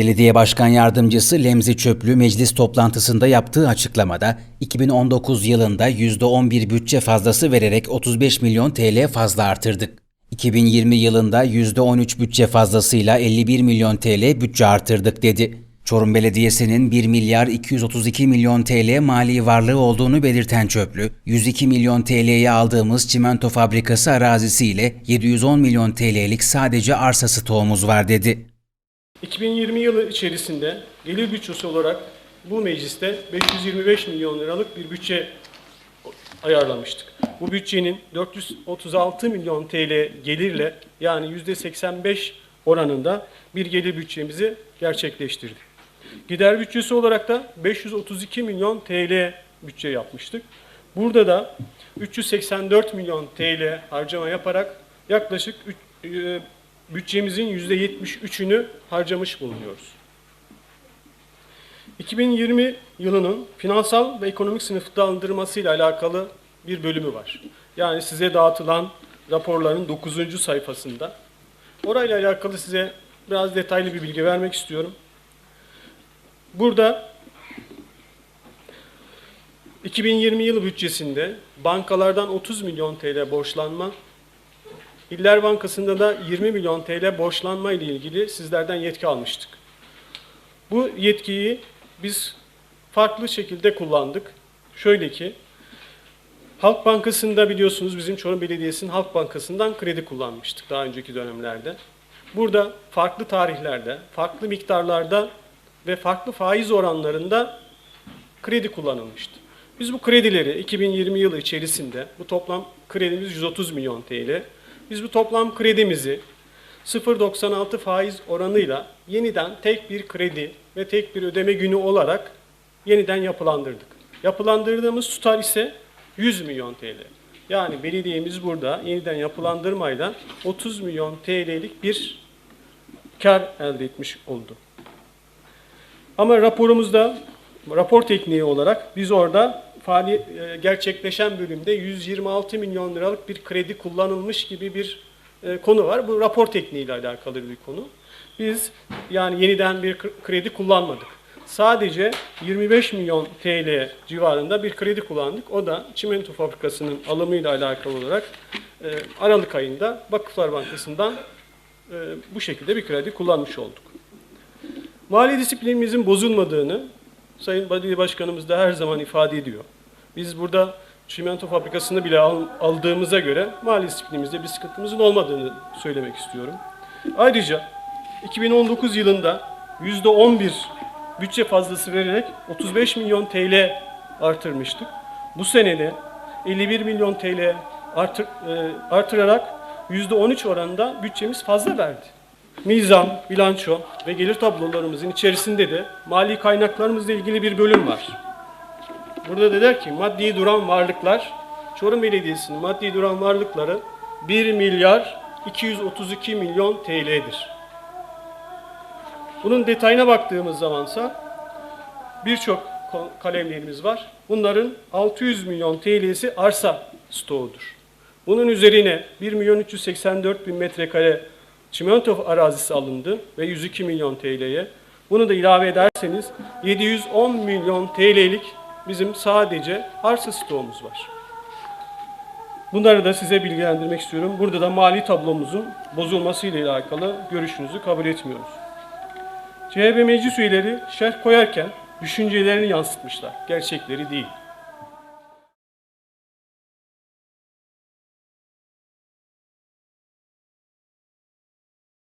Belediye Başkan Yardımcısı Lemzi Çöplü meclis toplantısında yaptığı açıklamada 2019 yılında %11 bütçe fazlası vererek 35 milyon TL fazla artırdık. 2020 yılında %13 bütçe fazlasıyla 51 milyon TL bütçe artırdık dedi. Çorum Belediyesi'nin 1 milyar 232 milyon TL mali varlığı olduğunu belirten Çöplü, 102 milyon TL'ye aldığımız çimento fabrikası arazisiyle 710 milyon TL'lik sadece arsa stoğumuz var dedi. 2020 yılı içerisinde gelir bütçesi olarak bu mecliste 525 milyon liralık bir bütçe ayarlamıştık. Bu bütçenin 436 milyon TL gelirle yani %85 oranında bir gelir bütçemizi gerçekleştirdik. Gider bütçesi olarak da 532 milyon TL bütçe yapmıştık. Burada da 384 milyon TL harcama yaparak yaklaşık üç- e, bütçemizin %73'ünü harcamış bulunuyoruz. 2020 yılının finansal ve ekonomik sınıflandırması ile alakalı bir bölümü var. Yani size dağıtılan raporların 9. sayfasında. Orayla alakalı size biraz detaylı bir bilgi vermek istiyorum. Burada 2020 yılı bütçesinde bankalardan 30 milyon TL borçlanma, İller Bankası'nda da 20 milyon TL borçlanma ile ilgili sizlerden yetki almıştık. Bu yetkiyi biz farklı şekilde kullandık. Şöyle ki, Halk Bankası'nda biliyorsunuz bizim Çorum Belediyesi'nin Halk Bankası'ndan kredi kullanmıştık daha önceki dönemlerde. Burada farklı tarihlerde, farklı miktarlarda ve farklı faiz oranlarında kredi kullanılmıştı. Biz bu kredileri 2020 yılı içerisinde bu toplam kredimiz 130 milyon TL. Biz bu toplam kredimizi 0.96 faiz oranıyla yeniden tek bir kredi ve tek bir ödeme günü olarak yeniden yapılandırdık. Yapılandırdığımız tutar ise 100 milyon TL. Yani belediyemiz burada yeniden yapılandırmayla 30 milyon TL'lik bir kar elde etmiş oldu. Ama raporumuzda rapor tekniği olarak biz orada faaliyet e, gerçekleşen bölümde 126 milyon liralık bir kredi kullanılmış gibi bir e, konu var. Bu rapor tekniğiyle alakalı bir konu. Biz yani yeniden bir kr- kredi kullanmadık. Sadece 25 milyon TL civarında bir kredi kullandık. O da çimento fabrikasının alımıyla alakalı olarak e, Aralık ayında Vakıflar Bankası'ndan bu şekilde bir kredi kullanmış olduk. Mali disiplinimizin bozulmadığını Sayın Belediye Başkanımız da her zaman ifade ediyor. Biz burada çimento fabrikasını bile al- aldığımıza göre mali disiplinimizde bir sıkıntımızın olmadığını söylemek istiyorum. Ayrıca 2019 yılında %11 bütçe fazlası vererek 35 milyon TL artırmıştık. Bu senede 51 milyon TL artır, e, artırarak %13 oranında bütçemiz fazla verdi. Mizan, bilanço ve gelir tablolarımızın içerisinde de mali kaynaklarımızla ilgili bir bölüm var. Burada da der ki maddi duran varlıklar, Çorum Belediyesi'nin maddi duran varlıkları 1 milyar 232 milyon TL'dir. Bunun detayına baktığımız zamansa birçok kalemlerimiz var. Bunların 600 milyon TL'si arsa stoğudur. Bunun üzerine 1 milyon 384 bin metrekare çimento arazisi alındı ve 102 milyon TL'ye. Bunu da ilave ederseniz 710 milyon TL'lik bizim sadece arsa stoğumuz var. Bunları da size bilgilendirmek istiyorum. Burada da mali tablomuzun bozulması ile alakalı görüşünüzü kabul etmiyoruz. CHP meclis üyeleri şerh koyarken düşüncelerini yansıtmışlar, gerçekleri değil.